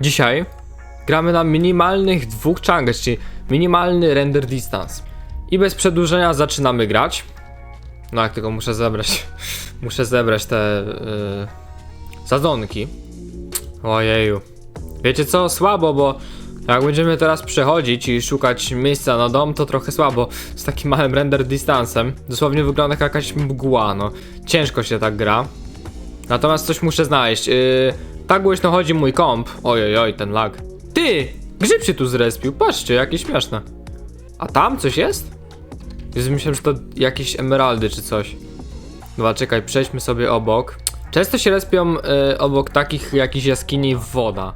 Dzisiaj gramy na minimalnych dwóch changach, czyli minimalny render distance. I bez przedłużenia zaczynamy grać. No jak tylko muszę zebrać, muszę zebrać te yy, sadzonki. Ojeju. Wiecie co? Słabo, bo jak będziemy teraz przechodzić i szukać miejsca na dom, to trochę słabo z takim małym render distancem. Dosłownie wygląda jak jakaś mgła, no. Ciężko się tak gra. Natomiast coś muszę znaleźć. Yy, tak głośno chodzi mój komp. Ojej, oj, ten lag. Ty! Grzyb się tu zrespił, patrzcie, jakie śmieszne. A tam coś jest? Jezu, myślałem, że to jakieś emeraldy czy coś. Dobra, czekaj, przejdźmy sobie obok. Często się respią y, obok takich jakichś jaskini woda.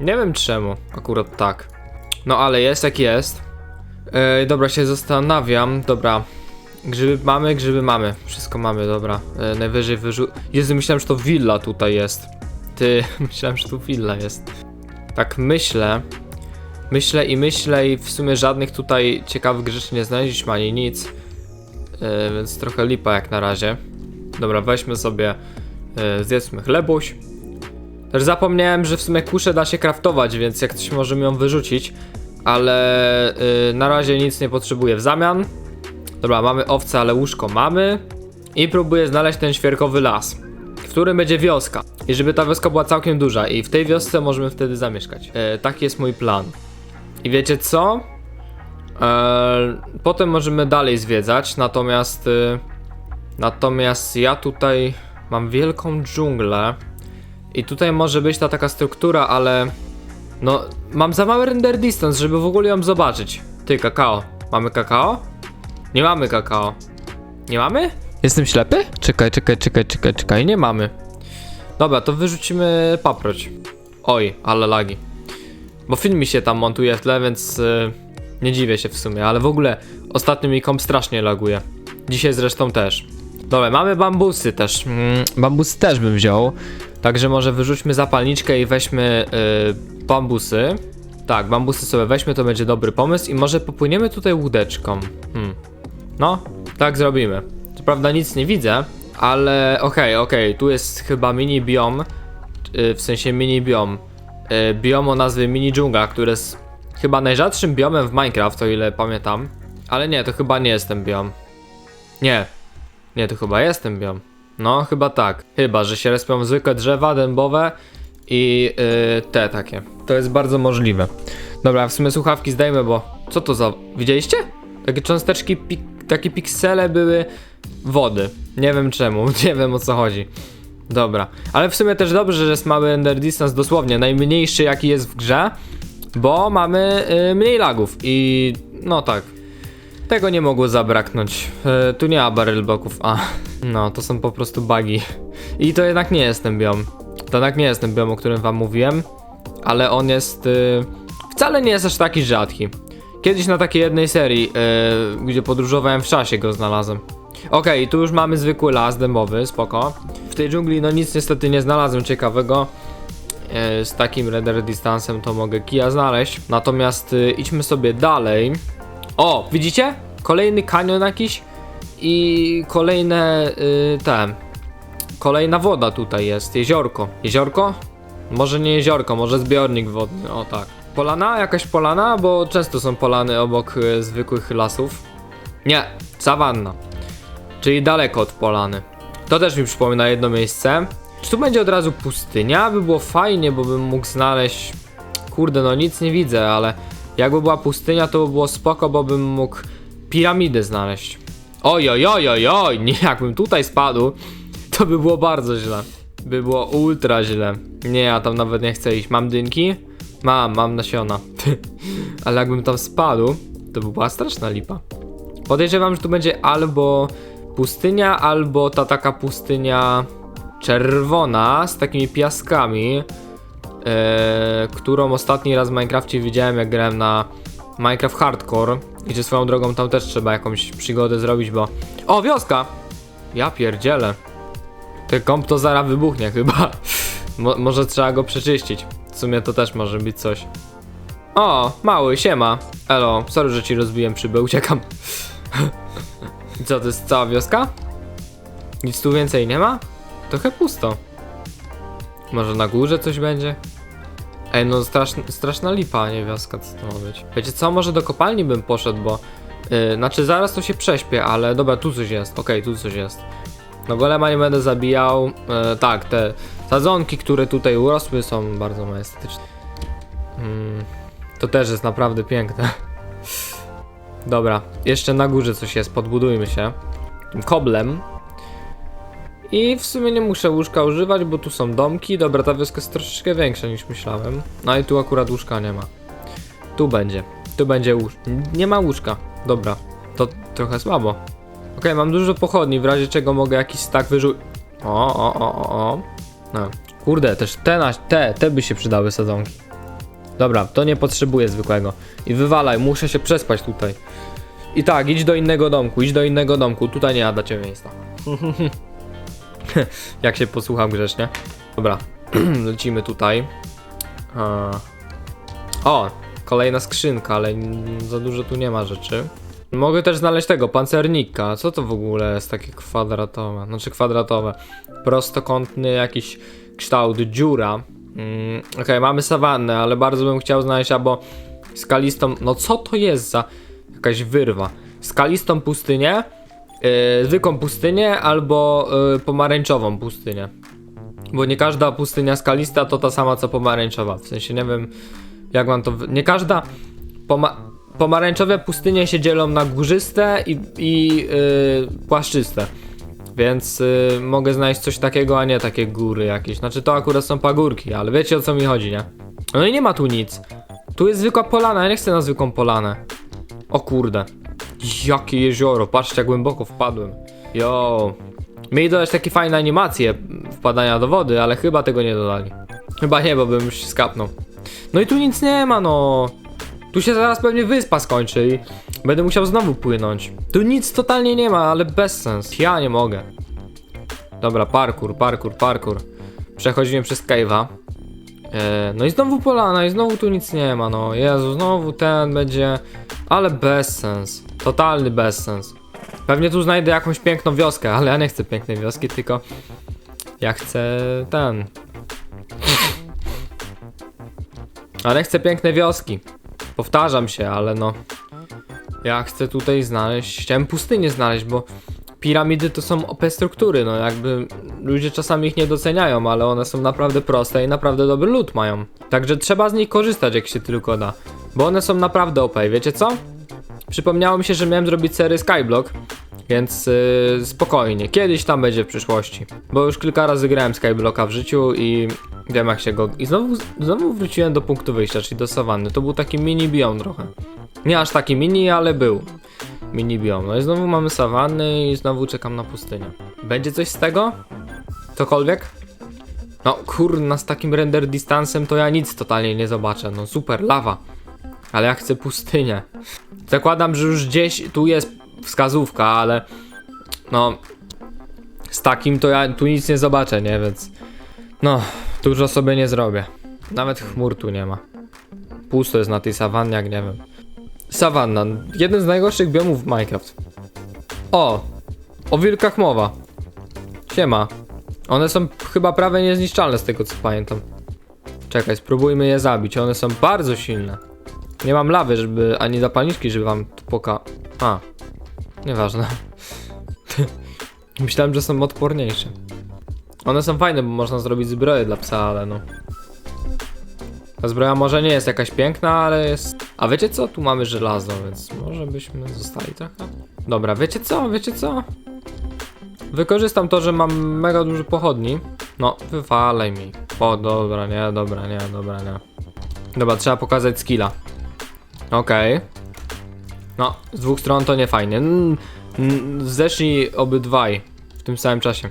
Nie wiem czemu, akurat tak. No ale jest jak jest. Yy, dobra, się zastanawiam. Dobra. Grzyby mamy, grzyby mamy. Wszystko mamy, dobra. Yy, najwyżej wyrzu... Jezu, myślałem, że to willa tutaj jest. Ty, myślałem, że tu willa jest. Tak myślę. Myślę i myślę i w sumie żadnych tutaj ciekawych rzeczy nie znaleźliśmy ani nic. Yy, więc trochę lipa jak na razie. Dobra, weźmy sobie, yy, zjedzmy chlebuś. Też zapomniałem, że w sumie kuszę da się craftować, więc jak ktoś może mi ją wyrzucić. Ale yy, na razie nic nie potrzebuję w zamian. Dobra, mamy owce, ale łóżko mamy. I próbuję znaleźć ten świerkowy las, którym będzie wioska. I żeby ta wioska była całkiem duża i w tej wiosce możemy wtedy zamieszkać. E, taki jest mój plan. I wiecie co? E, potem możemy dalej zwiedzać, natomiast... Y, natomiast ja tutaj mam wielką dżunglę. I tutaj może być ta taka struktura, ale... No, mam za mały render distance, żeby w ogóle ją zobaczyć. Ty, kakao. Mamy kakao? Nie mamy kakao. Nie mamy? Jestem ślepy? Czekaj, czekaj, czekaj, czekaj, czekaj, nie mamy. Dobra, to wyrzucimy paproć. Oj, ale lagi. Bo film mi się tam montuje w tle, więc y, nie dziwię się w sumie, ale w ogóle ostatnio mi komp strasznie laguje. Dzisiaj zresztą też. Dobra, mamy bambusy też. Mm, bambusy też bym wziął. Także może wyrzućmy zapalniczkę i weźmy y, bambusy. Tak, bambusy sobie weźmy, to będzie dobry pomysł. I może popłyniemy tutaj łódeczką. Hmm. No, tak zrobimy. Prawda nic nie widzę, ale okej, okej, tu jest chyba mini biom, y, w sensie mini biom. Y, biom o nazwie mini dżungla, który jest chyba najrzadszym biomem w Minecraft, o ile pamiętam. Ale nie, to chyba nie jest ten biom. Nie, nie, to chyba jest ten biom. No, chyba tak. Chyba, że się respią zwykłe drzewa dębowe i yy, te takie. To jest bardzo możliwe. Dobra, w sumie słuchawki zdejmę, bo co to za... Widzieliście? Takie cząsteczki, pik... takie piksele były wody. Nie wiem czemu, nie wiem o co chodzi. Dobra, ale w sumie też dobrze, że jest mały ender distance, dosłownie najmniejszy jaki jest w grze, bo mamy y, mniej lagów i no tak. Tego nie mogło zabraknąć. Y, tu nie ma barrel a no to są po prostu bugi. I to jednak nie jest ten biom. To jednak nie jest ten biom, o którym wam mówiłem, ale on jest y, wcale nie jest aż taki rzadki. Kiedyś na takiej jednej serii, y, gdzie podróżowałem w czasie go znalazłem. Okej, tu już mamy zwykły las dębowy, spoko. W tej dżungli no nic niestety nie znalazłem ciekawego. E, Z takim render distancem to mogę kija znaleźć. Natomiast y, idźmy sobie dalej. O, widzicie? Kolejny kanion jakiś i kolejne y, te. Kolejna woda tutaj jest, jeziorko. Jeziorko? Może nie jeziorko, może zbiornik wodny, o tak. Polana? Jakaś polana? Bo często są polany obok y, zwykłych lasów. Nie, sawanna. Czyli daleko od polany. To też mi przypomina jedno miejsce. Czy tu będzie od razu pustynia? By było fajnie, bo bym mógł znaleźć. Kurde, no nic nie widzę, ale jakby była pustynia, to by było spoko, bo bym mógł piramidy znaleźć. Oj, oj, oj, oj, oj, nie, jakbym tutaj spadł, to by było bardzo źle. By było ultra źle. Nie, ja tam nawet nie chcę iść. Mam dynki? Mam, mam nasiona. ale jakbym tam spadł, to by była straszna lipa. Podejrzewam, że tu będzie albo pustynia, albo ta taka pustynia czerwona z takimi piaskami, e, którą ostatni raz w Minecrafcie widziałem, jak grałem na Minecraft Hardcore. Gdzie swoją drogą tam też trzeba jakąś przygodę zrobić, bo. O, wioska! Ja pierdzielę. Ten komp to zaraz wybuchnie chyba. Mo może trzeba go przeczyścić. W sumie to też może być coś. O, mały, siema. Elo, sorry, że ci rozbiłem szybę, uciekam. I co, to jest cała wioska? Nic tu więcej nie ma? Trochę pusto. Może na górze coś będzie? Ej, no straszna, straszna lipa, nie wioska, co to ma być. Wiecie co, może do kopalni bym poszedł, bo... Yy, znaczy zaraz to się prześpię, ale dobra, tu coś jest, okej, tu coś jest. No golema nie będę zabijał. E, tak, te sadzonki, które tutaj urosły są bardzo majestetyczne. Mm, to też jest naprawdę piękne. Dobra, jeszcze na górze coś jest, podbudujmy się. Tym koblem. I w sumie nie muszę łóżka używać, bo tu są domki. Dobra, ta wioska jest troszeczkę większa niż myślałem. No i tu akurat łóżka nie ma. Tu będzie. Tu będzie łóż... Nie ma łóżka. Dobra, to trochę słabo. Okej, mam dużo pochodni, w razie czego mogę jakiś stak wyrzucić. O, o, o, o, o. No. Kurde, też te, te, te by się przydały sadzonki. Dobra, to nie potrzebuję zwykłego. I wywalaj, muszę się przespać tutaj. I tak, idź do innego domku, idź do innego domku. Tutaj nie ma dla ciebie miejsca. Jak się posłucham grzecznie. Dobra, lecimy tutaj. O, kolejna skrzynka, ale za dużo tu nie ma rzeczy. Mogę też znaleźć tego, pancernika. Co to w ogóle jest takie kwadratowe? Znaczy kwadratowe. Prostokątny jakiś kształt, dziura. Mm, Okej, mamy sawannę, ale bardzo bym chciał znaleźć albo skalistą... No co to jest za jakaś wyrwa? Skalistą pustynię, yy, zwykłą pustynię albo yy, pomarańczową pustynię. Bo nie każda pustynia skalista to ta sama co pomarańczowa. W sensie nie wiem jak mam to... Nie każda... Poma pomarańczowe pustynie się dzielą na górzyste i, i yy, płaszczyste. Więc yy, mogę znaleźć coś takiego, a nie takie góry jakieś. Znaczy to akurat są pagórki, ale wiecie o co mi chodzi, nie? No i nie ma tu nic. Tu jest zwykła polana, ja nie chcę na zwykłą polanę. O kurde. Jakie jezioro, patrzcie jak głęboko wpadłem. Jo. Mieli dodać takie fajne animacje wpadania do wody, ale chyba tego nie dodali. Chyba nie, bo bym już skapnął. No i tu nic nie ma, no. Tu się zaraz pewnie wyspa skończy i będę musiał znowu płynąć. Tu nic totalnie nie ma, ale bez sens. Ja nie mogę. Dobra, parkour, parkour, parkour. Przechodzimy przez cave'a. E, no i znowu polana, i znowu tu nic nie ma, no. Jezu, znowu ten będzie. Ale bez sens. Totalny bezsens. Pewnie tu znajdę jakąś piękną wioskę, ale ja nie chcę pięknej wioski, tylko ja chcę ten. Ale chcę piękne wioski. Powtarzam się, ale no. Ja chcę tutaj znaleźć. Chciałem pustynię znaleźć, bo piramidy to są OP struktury. No jakby ludzie czasami ich nie doceniają, ale one są naprawdę proste i naprawdę dobry lód mają. Także trzeba z nich korzystać, jak się tylko da. Bo one są naprawdę OP. Wiecie co? Przypomniało mi się, że miałem zrobić serię Skyblock. Więc yy, spokojnie, kiedyś tam będzie w przyszłości. Bo już kilka razy grałem Skyblocka w życiu i wiem jak się go. I znowu, znowu wróciłem do punktu wyjścia, czyli do sawanny. To był taki mini biom trochę. Nie aż taki mini, ale był. Mini biom. No i znowu mamy sawanny i znowu czekam na pustynię. Będzie coś z tego? Cokolwiek? No kurna, z takim render distansem to ja nic totalnie nie zobaczę. No super, lawa. Ale ja chcę pustynię. Zakładam, że już gdzieś tu jest wskazówka, ale no z takim to ja tu nic nie zobaczę, nie? Więc no, dużo sobie nie zrobię. Nawet chmur tu nie ma. Pusto jest na tej sawannie, jak nie wiem. Sawanna, jeden z najgorszych biomów w Minecraft. O, o wilkach mowa. Siema. One są chyba prawie niezniszczalne z tego co pamiętam. Czekaj, spróbujmy je zabić. One są bardzo silne. Nie mam lawy, żeby ani zapalniczki, żeby wam poka... A, nieważne. Myślałem, że są odporniejsze. One są fajne, bo można zrobić zbroję dla psa, ale no. Ta zbroja może nie jest jakaś piękna, ale jest... A wiecie co? Tu mamy żelazo, więc może byśmy zostali trochę. Dobra, wiecie co? Wiecie co? Wykorzystam to, że mam mega dużo pochodni. No, wywalaj mi. O, dobra, nie, dobra, nie, dobra, nie. Dobra, trzeba pokazać skilla. Okej. No, z dwóch stron to nie fajnie. Zeszli obydwaj w tym samym czasie.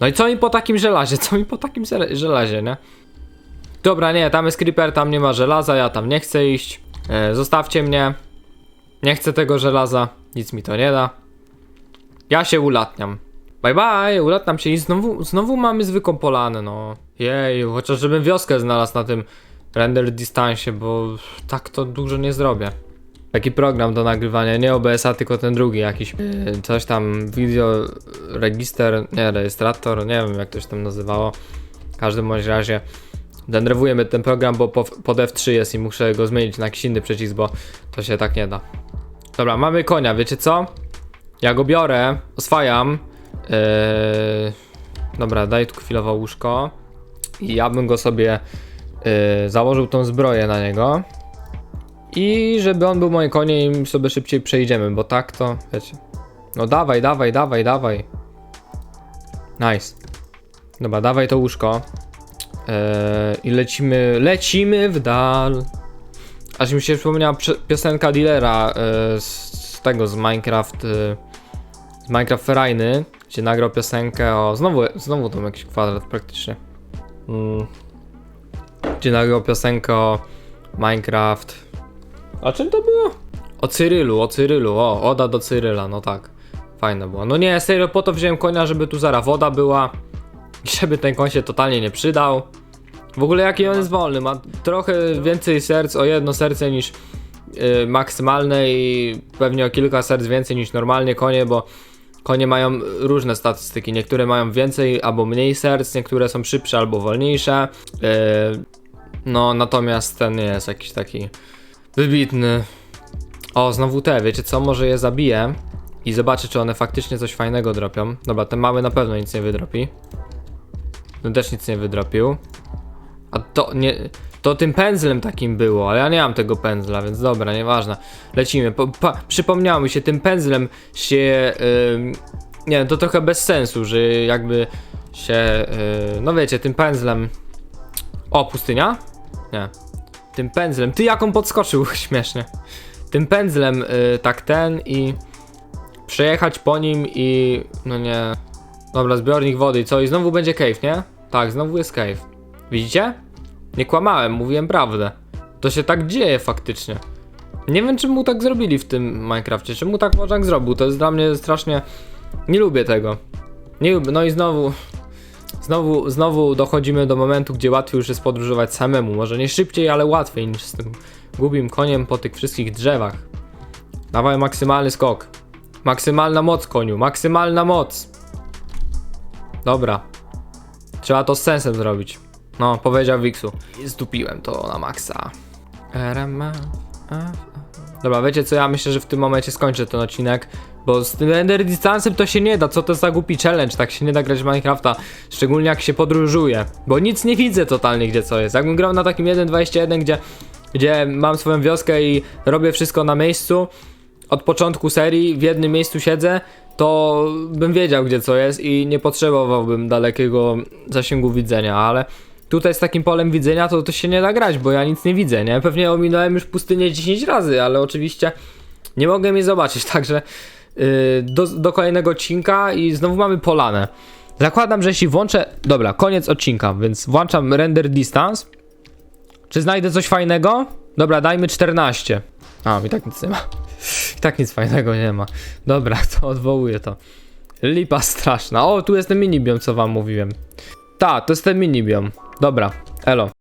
No i co mi po takim żelazie? Co mi po takim żelazie, nie? Dobra, nie, tam jest creeper, tam nie ma żelaza, ja tam nie chcę iść. E, zostawcie mnie. Nie chcę tego żelaza, nic mi to nie da. Ja się ulatniam. Bye bye, ulatniam się i znowu, znowu mamy zwykłą polanę, no. Jej, chociaż żebym wioskę znalazł na tym render distansie, bo tak to dużo nie zrobię. Taki program do nagrywania, nie OBS-a, tylko ten drugi jakiś. Yy, coś tam, video register, nie, rejestrator, nie wiem jak to się tam nazywało. W każdym bądź razie Denerwuje mnie ten program, bo po, pod F3 jest i muszę go zmienić na jakiś inny przycisk, bo to się tak nie da. Dobra, mamy konia, wiecie co? Ja go biorę, oswajam. Yy... Dobra, daj tu chwilowo łóżko. I ja bym go sobie yy, założył tą zbroję na niego. I żeby on był moim koniem i sobie szybciej przejdziemy, bo tak to, wiecie. No dawaj, dawaj, dawaj, dawaj. Nice. Dobra, dawaj to łóżko. Eee, I lecimy, lecimy w dal. Aż mi się przypomniała piosenka dealera e, z, z tego, z Minecraft, e, z Minecraft Ferajny, gdzie nagrał piosenkę o, znowu, znowu tam jakiś kwadrat praktycznie. Mm. Gdzie nagrał piosenkę o Minecraft. A czym to było? O Cyrylu, o Cyrylu, o, Oda do Cyryla, no tak. Fajne było. No nie, serio, po to wziąłem konia, żeby tu zara woda była. Żeby ten koń się totalnie nie przydał. W ogóle jaki on jest wolny, ma trochę więcej serc, o jedno serce niż yy, maksymalne i pewnie o kilka serc więcej niż normalnie konie, bo konie mają różne statystyki. Niektóre mają więcej albo mniej serc, niektóre są szybsze albo wolniejsze. Yy, no natomiast ten nie jest jakiś taki wybitny. O, znowu te, wiecie co, może je zabiję i zobaczę, czy one faktycznie coś fajnego dropią. Dobra, ten mały na pewno nic nie wydropi. Ten też nic nie wydropił. A to nie. To tym pędzlem takim było, ale ja nie mam tego pędzla, więc dobra, nieważne. Lecimy. Po, pa, przypomniało mi się, tym pędzlem się. ym, nie, to trochę bez sensu, że jakby się. Yy, no wiecie, tym pędzlem. O, pustynia? Nie. Tym pędzlem. Ty jak on podskoczył śmiesznie. Tym pędzlem y, tak ten i przejechać po nim i no nie. Dobra, zbiornik wody i co? I znowu będzie cave, nie? Tak, znowu jest cave. Widzicie? Nie kłamałem, mówiłem prawdę. To się tak dzieje faktycznie. Nie wiem, czemu tak zrobili w tym Minecrafcie. Czemu tak Mojang zrobił? To jest dla mnie strasznie. Nie lubię tego. Nie lubię. No i znowu. Znowu, znowu dochodzimy do momentu, gdzie łatwiej już jest podróżować samemu. Może nie szybciej, ale łatwiej niż z tym głupim koniem po tych wszystkich drzewach. Dawaj maksymalny skok. Maksymalna moc, koniu. Maksymalna moc. Dobra. Trzeba to z sensem zrobić. No, powiedział. I zdupiłem to na maksa. Dobra, wiecie co, ja myślę, że w tym momencie skończę ten odcinek, bo z tym render distancem to się nie da, co to za głupi challenge, tak się nie da grać w Minecrafta, szczególnie jak się podróżuje, bo nic nie widzę totalnie gdzie co jest. Jakbym grał na takim 1.21, gdzie, gdzie mam swoją wioskę i robię wszystko na miejscu, od początku serii w jednym miejscu siedzę, to bym wiedział gdzie co jest i nie potrzebowałbym dalekiego zasięgu widzenia, ale tutaj z takim polem widzenia to, to się nie da grać, bo ja nic nie widzę, nie? Pewnie ominąłem już pustynię 10 razy, ale oczywiście nie mogę jej zobaczyć, także yy, do, do kolejnego odcinka i znowu mamy polanę. Zakładam, że jeśli włączę... Dobra, koniec odcinka, więc włączam render distance. Czy znajdę coś fajnego? Dobra, dajmy 14. A, i tak nic nie ma. I tak nic fajnego nie ma. Dobra, to odwołuję to. Lipa straszna. O, tu jest ten minibiom, co wam mówiłem. Ta, to jest ten minibiom. Dobra, elo.